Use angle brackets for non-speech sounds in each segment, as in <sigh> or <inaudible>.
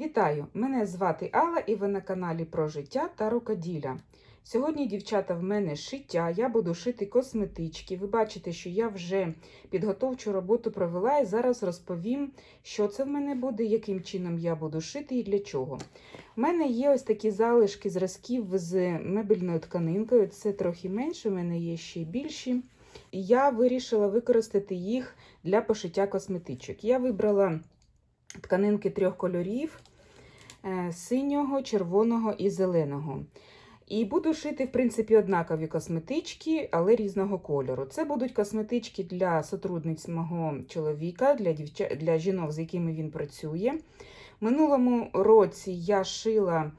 Вітаю! Мене звати Алла і ви на каналі про життя та рукоділля. Сьогодні, дівчата, в мене шиття. Я буду шити косметички. Ви бачите, що я вже підготовчу роботу провела і зараз розповім, що це в мене буде, яким чином я буду шити і для чого. У мене є ось такі залишки зразків з мебельною тканинкою. Це трохи менше, у мене є ще більші. І я вирішила використати їх для пошиття косметичок. Я вибрала тканинки трьох кольорів: синього, червоного і зеленого. І буду шити, в принципі, однакові косметички, але різного кольору. Це будуть косметички для сотрудниць мого чоловіка, для, дівча... для жінок, з якими він працює. Минулому році я шила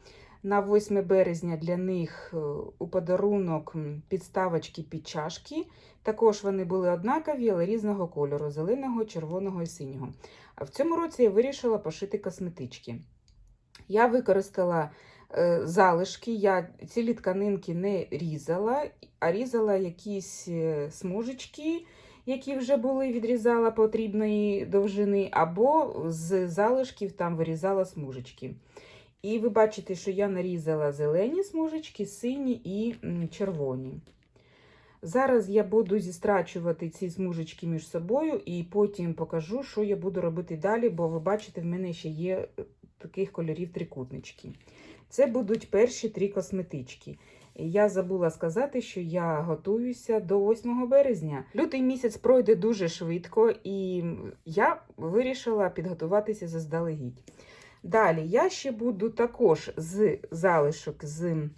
на 8 березня для них е, у подарунок підставочки під чашки. Також вони були однакові, але різного кольору: зеленого, червоного і синього. А в цьому році я вирішила пошити косметички. Я використала е, залишки, я цілі тканинки не різала, а різала якісь е, смужечки, які вже були, відрізала потрібної довжини, або з залишків там вирізала смужечки. І ви бачите, що я нарізала зелені смужечки, сині і червоні. Зараз я буду зістрачувати ці смужечки між собою і потім покажу, що я буду робити далі, бо ви бачите, в мене ще є е, таких кольорів трикутнички. Це будуть перші три косметички. Я забула сказати, що я готуюся до 8 березня. Лютий місяць пройде дуже швидко, і я вирішила підготуватися заздалегідь. Далі я ще буду також з залишок з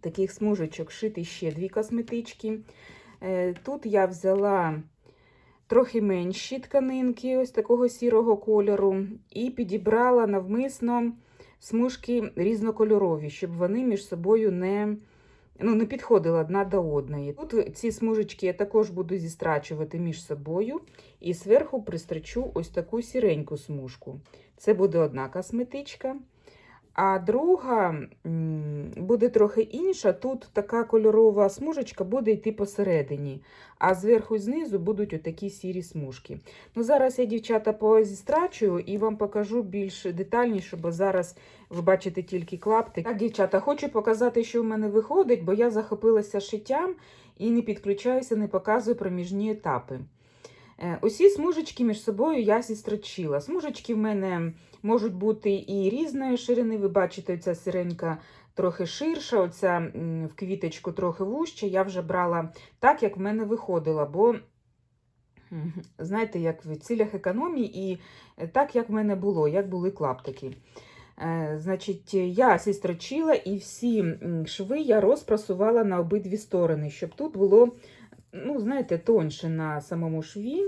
таких смужечок шити ще дві косметички. Е, Тут я взяла трохи менші тканинки, ось такого сірого кольору, і підібрала навмисно смужки різнокольорові, щоб вони між собою не, ну, не підходили одна до одної. Тут ці смужечки я також буду зістрачувати між собою, і зверху пристрачу ось таку сіреньку смужку. Це буде одна косметичка. А друга буде трохи інша. Тут така кольорова смужечка буде йти посередині, а зверху і знизу будуть отакі сірі смужки. Ну, Зараз я, дівчата, позістрачую і вам покажу більш детальніше, бо зараз ви бачите тільки клаптик. Так, дівчата, хочу показати, що в мене виходить, бо я захопилася шиттям і не підключаюся, не показую проміжні етапи. Е, Усі смужечки між собою я зістрочила. Смужечки в мене можуть бути і різної ширини. Ви бачите, ця сиренька трохи ширша, оця в квіточку трохи вужча. Я вже брала так, як в мене виходило, бо, знаєте, як в цілях економії, і так, як в мене було, як були клаптики. Е, Значить, я зістрочила і всі шви я розпрасувала на обидві сторони, щоб тут було ну, знаєте, тоньше на самому шві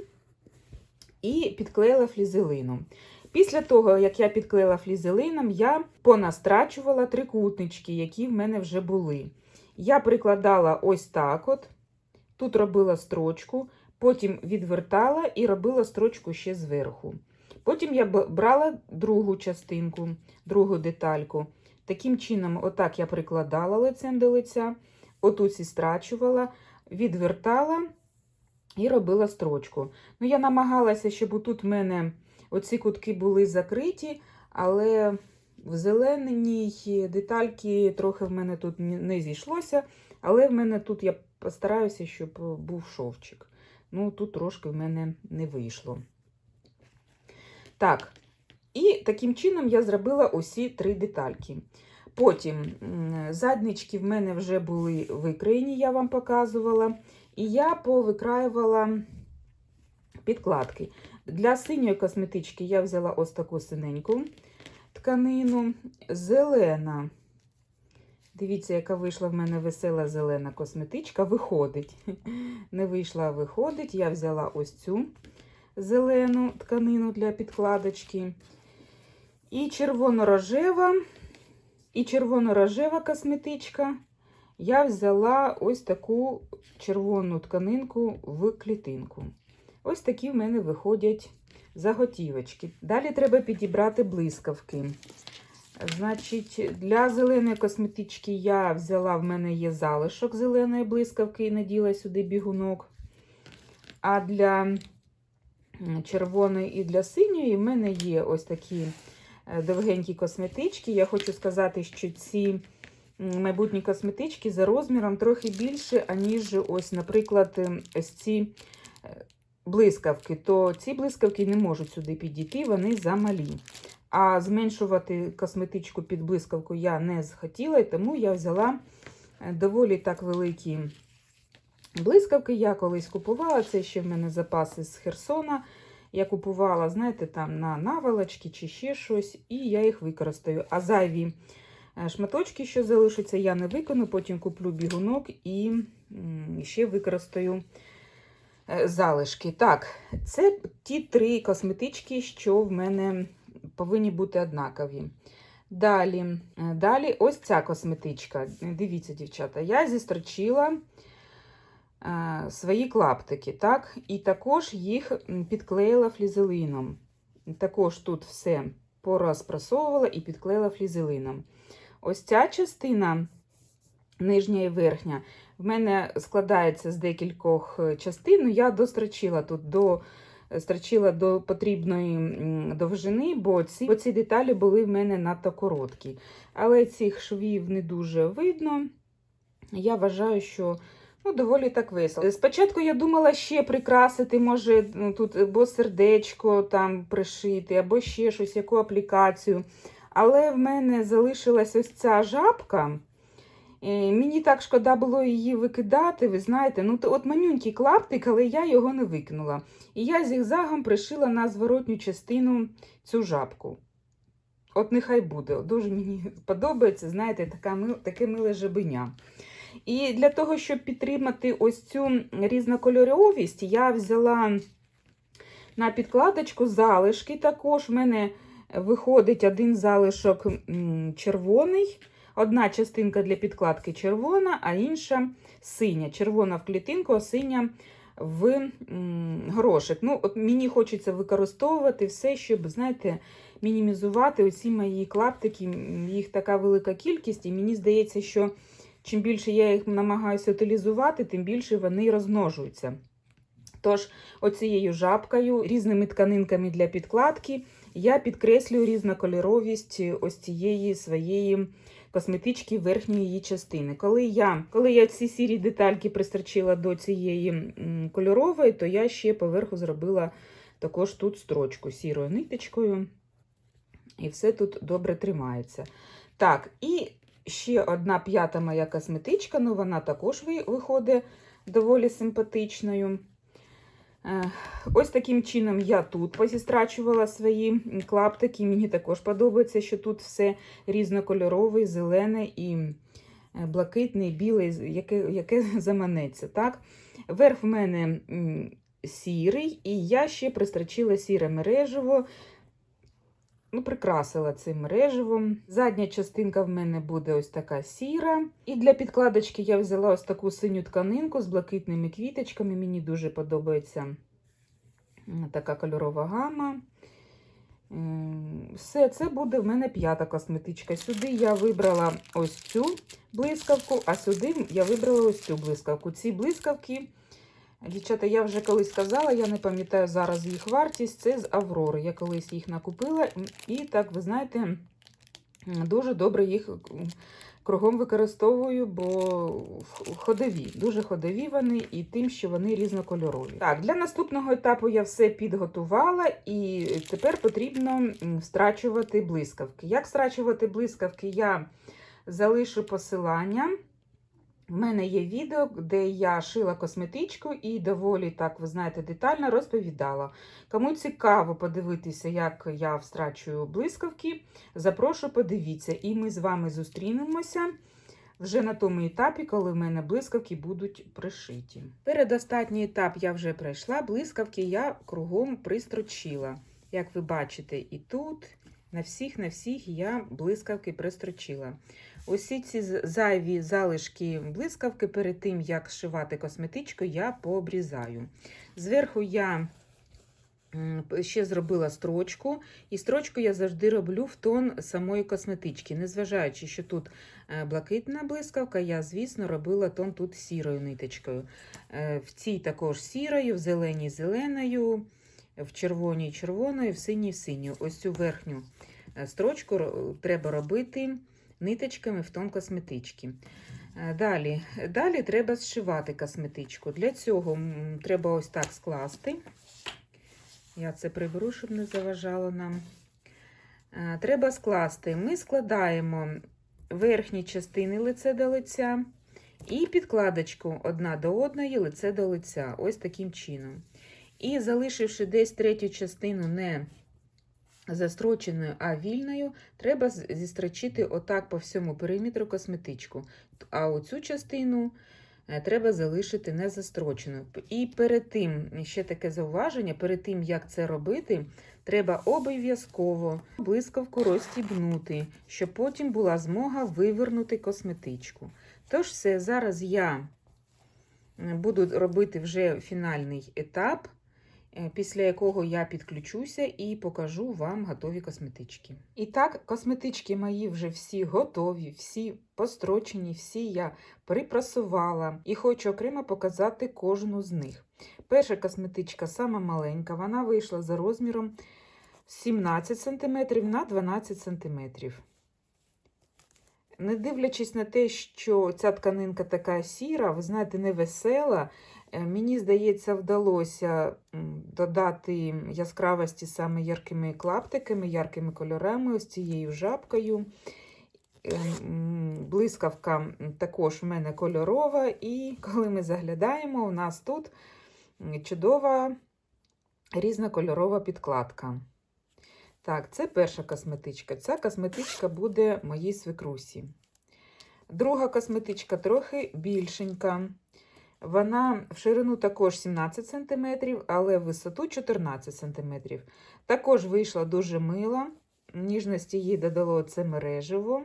і підклеїла флізелином. Після того, як я підклеїла флізелином, я понастрачувала трикутнички, які в мене вже були. Я прикладала ось так: от, тут робила строчку, потім відвертала і робила строчку ще зверху. Потім я брала другу частинку, другу детальку. Таким чином, отак я прикладала лицем до лиця, отут зістрачувала, відвертала і робила строчку. Ну, я намагалася, щоб отут в мене оці кутки були закриті, але в зеленій детальки трохи в мене тут не зійшлося, але в мене тут я постараюся, щоб був шовчик. Ну, тут трошки в мене не вийшло. Так, і таким чином я зробила усі три детальки. Потім заднички в мене вже були викраєні, я вам показувала. І я повикраювала підкладки. Для синьої косметички я взяла ось таку синеньку тканину. Зелена. Дивіться, яка вийшла в мене весела зелена косметичка. Виходить. <laughs> Не вийшла, а виходить. Я взяла ось цю зелену тканину для підкладочки. І червоно-рожева. І червоно-рожева косметичка. Я взяла ось таку червону тканинку в клітинку. Ось такі в мене виходять заготівочки. Далі треба підібрати блискавки. Значить, для зеленої косметички я взяла, в мене є залишок зеленої блискавки і наділа сюди бігунок. А для червоної і для синьої в мене є ось такі довгенькі косметички. Я хочу сказати, що ці майбутні косметички за розміром трохи більше, аніж ось, наприклад, ем, ось ці е, блискавки. То ці блискавки не можуть сюди підійти, вони замалі. А зменшувати косметичку під блискавку я не захотіла, тому я взяла е, доволі так великі блискавки. Я колись купувала, це ще в мене запаси з Херсона. Я купувала, знаєте, там на наволочки чи ще щось, і я їх використаю. А зайві е, шматочки, що залишаться, я не викону, потім куплю бігунок і ще використаю е, залишки. Так, це ті три косметички, що в мене повинні бути однакові. Далі, е, далі ось ця косметичка. Дивіться, дівчата, я зістрочила свої клаптики, так? І також їх підклеїла флізелином. Також тут все порозпрасовувала і підклеїла флізелином. Ось ця частина, нижня і верхня, в мене складається з декількох е, частин. Ну, Я дострочила тут до строчила до потрібної довжини, бо ці, бо ці деталі були в мене надто короткі. Але цих швів не дуже видно. Я вважаю, що ну, доволі так весело. Спочатку я думала ще прикрасити, може, ну, тут або сердечко там пришити, або ще щось, яку аплікацію. Але в мене залишилась ось ця жабка. Е, Мені так шкода було її викидати, ви знаєте, ну то от манюнький клаптик, але я його не викинула. І я зігзагом пришила на зворотню частину цю жабку. От нехай буде. Дуже мені подобається, знаєте, така, таке миле жабеня. І для того, щоб підтримати ось цю різнокольоровість, я взяла на підкладочку залишки. Також в мене виходить один залишок червоний. Одна частинка для підкладки червона, а інша синя. Червона в клітинку, а синя в м, горошик. Ну, от мені хочеться використовувати все, щоб, знаєте, мінімізувати оці мої клаптики. Їх така велика кількість, і мені здається, що чим більше я їх намагаюся утилізувати, тим більше вони розмножуються. Тож, оцією жабкою, різними тканинками для підкладки, я підкреслюю різнокольоровість ось цієї своєї косметички верхньої її частини. Коли я, коли я ці сірі детальки пристрочила до цієї кольорової, то я ще поверху зробила також тут строчку сірою ниточкою. І все тут добре тримається. Так, і ще одна п'ята моя косметичка, ну вона також виходить доволі симпатичною. Е, Ось таким чином я тут позістрачувала свої клаптики. Мені також подобається, що тут все різнокольорове, зелене і е, блакитне, біле, яке, яке <laughs> заманеться. Так? Верх в мене сірий, і я ще пристрочила сіре мережево. Ну, прикрасила цим мереживом. Задня частинка в мене буде ось така сіра. І для підкладочки я взяла ось таку синю тканинку з блакитними квіточками. Мені дуже подобається така кольорова гама. Ем, Все, це буде в мене п'ята косметичка. Сюди я вибрала ось цю блискавку, а сюди я вибрала ось цю блискавку. Ці блискавки, дівчата, я вже колись казала, я не пам'ятаю зараз їх вартість. Це з Аврори. Я колись їх накупила, і так, ви знаєте, дуже добре їх кругом використовую, бо ходові, дуже ходові вони і тим, що вони різнокольорові. Так, для наступного етапу я все підготувала, і тепер потрібно м, встрачувати блискавки. Як встрачувати блискавки, я залишу посилання. В мене є відео, де я шила косметичку і доволі так, ви знаєте, детально розповідала. Кому цікаво подивитися, як я встрачую блискавки, запрошую, подивіться. І ми з вами зустрінемося вже на тому етапі, коли в мене блискавки будуть пришиті. Передостатній етап я вже пройшла, блискавки я кругом пристрочила. Як ви бачите, і тут, на всіх, на всіх я блискавки пристрочила. Усі ці зайві залишки блискавки перед тим, як зшивати косметичку, я пообрізаю. Зверху я ще зробила строчку, і строчку я завжди роблю в тон самої косметички. Незважаючи, що тут е, блакитна блискавка, я, звісно, робила тон тут сірою ниточкою. Е, В цій також сірою, в зеленій зеленою, в червоній червоною, в синій синю. Ось цю верхню Е, Строчку треба робити ниточками в тон косметички. Е, Далі, далі треба зшивати косметичку. Для цього треба ось так скласти. Я це приберу, щоб не заважало нам. Е, Треба скласти. Ми складаємо верхні частини лице до лиця і підкладочку одна до одної, лице до лиця. Ось таким чином. І залишивши десь третю частину не застроченою, а вільною, треба зістрочити отак по всьому периметру косметичку. А оцю частину е, треба залишити не застроченою. І перед тим, ще таке зауваження, перед тим, як це робити, треба обов'язково блискавку розстібнути, щоб потім була змога вивернути косметичку. Тож все, зараз я е, буду робити вже фінальний етап, е, після якого я підключуся і покажу вам готові косметички. І так, косметички мої вже всі готові, всі построчені, всі я припрасувала і хочу окремо показати кожну з них. Перша косметичка сама маленька, вона вийшла за розміром 17 см на 12 см. Не дивлячись на те, що ця тканинка така сіра, ви знаєте, невесела, е, мені здається, вдалося додати яскравості саме яркими клаптиками, яркими кольорами, ось цією жабкою. Е, Блискавка також в мене кольорова, і коли ми заглядаємо, у нас тут чудова різнокольорова підкладка. Так, це перша косметичка. Ця косметичка буде моїй свекрусі. Друга косметичка трохи більшенька. Вона в ширину також 17 см, але в висоту 14 см. Також вийшла дуже мила. Ніжності їй додало це мережево.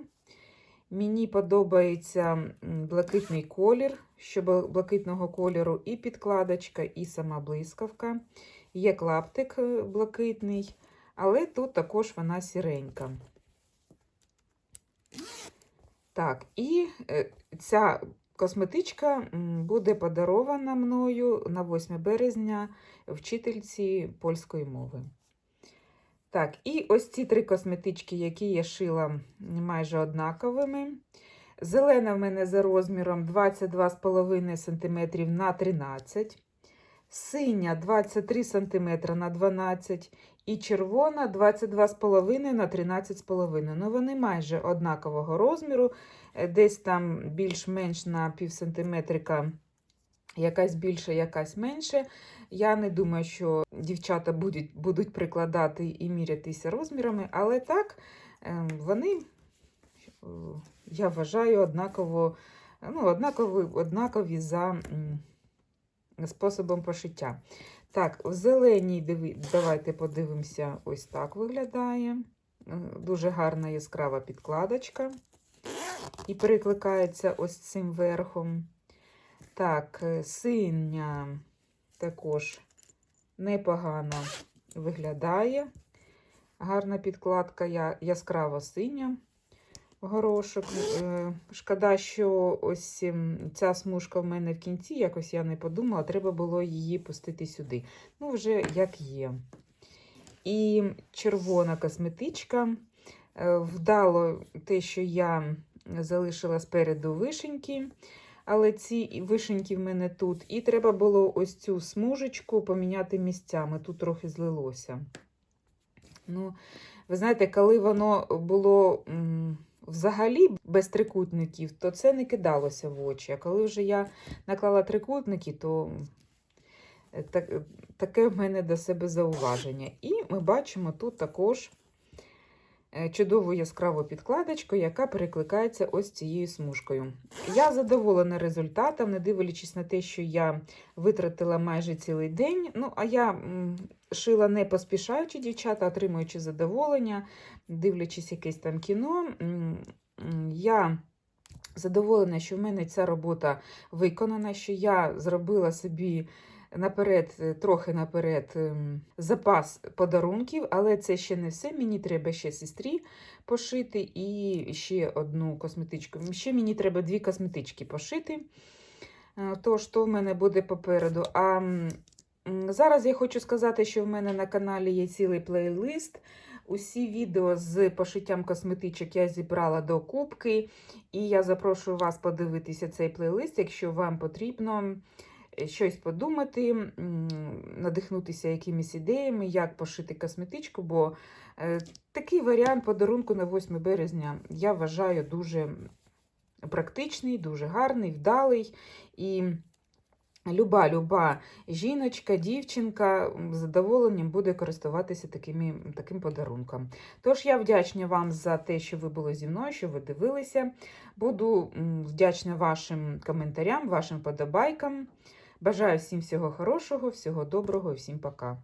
Мені подобається блакитний колір, що блакитного кольору і підкладочка, і сама блискавка. Є клаптик е, блакитний, але тут також вона сіренька. Так, і е, ця косметичка буде подарована мною на 8 березня вчительці польської мови. Так, і ось ці три косметички, які я шила майже однаковими. Зелена в мене за розміром 22,5 см на 13 Синя 23 см на 12 і червона 22,5 на 13,5. Ну, вони майже однакового розміру, е, десь там більш-менш на пів сантиметрика, якась більше, якась менше. Я не думаю, що дівчата будуть, будуть прикладати і мірятися розмірами, але так, е, вони, е, я вважаю, однаково, ну, однакові, однакові за способом пошиття. Так, в зеленій давайте подивимося, ось так виглядає. Е, Дуже гарна яскрава підкладочка. І перекликається ось цим верхом. Так, е, синя також непогано виглядає. Гарна підкладка, я... яскраво синя горошок. Е, Шкода, що ось ем, ця смужка в мене в кінці, якось я не подумала, треба було її пустити сюди. Ну, вже як є. І червона косметичка. Е, Вдало те, що я залишила спереду вишеньки, але ці вишеньки в мене тут. І треба було ось цю смужечку поміняти місцями. Тут трохи злилося. Ну, ви знаєте, коли воно було взагалі без трикутників, то це не кидалося в очі. А коли вже я наклала трикутники, то е, так, таке в мене до себе зауваження. І ми бачимо тут також е, чудову яскраву підкладочку, яка перекликається ось цією смужкою. Я задоволена результатом, не дивлячись на те, що я витратила майже цілий день. Ну, а я шила не поспішаючи, дівчата, отримуючи задоволення, дивлячись якесь там кіно. Я задоволена, що в мене ця робота виконана, що я зробила собі наперед, е, трохи наперед ем, запас подарунків, але це ще не все. Мені треба ще сестрі пошити і ще одну косметичку. Ще мені треба дві косметички пошити. Е, то в мене буде попереду. А зараз я хочу сказати, що в мене на каналі є цілий плейлист Усі відео з пошиттям косметичок я зібрала до кубки, і я запрошую вас подивитися цей плейлист, якщо вам потрібно щось подумати, надихнутися якимись ідеями, як пошити косметичку, бо е, такий варіант подарунку на 8 березня я вважаю дуже практичний, дуже гарний, вдалий. І люба, люба жіночка, дівчинка з задоволенням буде користуватися такими, таким подарунком. Тож я вдячна вам за те, що ви були зі мною, що ви дивилися. Буду вдячна вашим коментарям, вашим подобайкам. Бажаю всім всього хорошого, всього доброго і всім пока.